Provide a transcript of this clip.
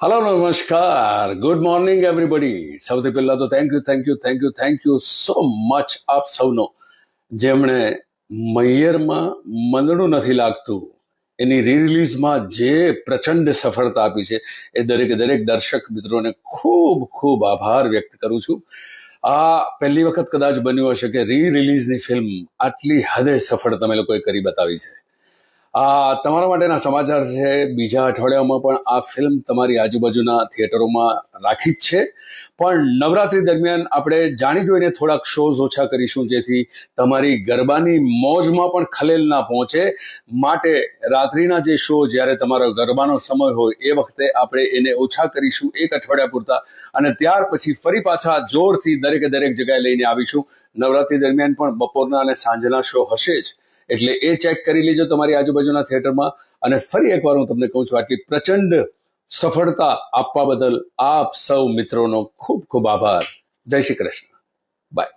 Hello નમસ્કાર good morning everybody સૌથી પહેલા તો thank you thank you thank you thank you so much આપ સૌનો. જેમણે મૈયરમાં મંદડું નથી લાગતું, એની રિલીઝમાં જે પ્રચંડ સફળતા આપી છે, એ દરેકે દરેક દર્શક મિત્રોને ખૂબ ખૂબ આભાર વ્યક્ત કરું છું. આ પહેલી વખત કદાચ બન્યું હશે કે રી રિલીઝની ફિલ્મ આટલી હદે સફળ તમે લોકોએ કરી બતાવી છે. આ તમારા માટેના સમાચાર છે. બીજા અઠવાડિયામાં પણ આ ફિલ્મ તમારી આજુબાજુના થિયેટરોમાં રાખી જ છે. પણ નવરાત્રી દરમિયાન આપણે જાણી જોઈને થોડાક શોઝ ઓછા કરીશું, જેથી તમારી ગરબાની મોજમાં પણ ખલેલ ના પહોંચે. માટે રાત્રિના જે શો જ્યારે તમારો ગરબાનો સમય હોય, એ વખતે આપણે એને ઓછા કરીશું એક અઠવાડિયા પૂરતા. અને ત્યાર પછી ફરી પાછા જોરથી દરેકે દરેક જગ્યાએ લઈને આવીશું. નવરાત્રી દરમિયાન પણ બપોરના અને સાંજના શો હશે જ. એટલે એ ચેક કરી લેજો તમારી આજુબાજુના થિયેટરમાં અને ફરી એકવાર હું તમને કહું છું, આટલી પ્રચંડ સફળતા આપવા બદલ આપ સૌ મિત્રોનો ખૂબ ખૂબ આભાર. જય શ્રી કૃષ્ણ. બાય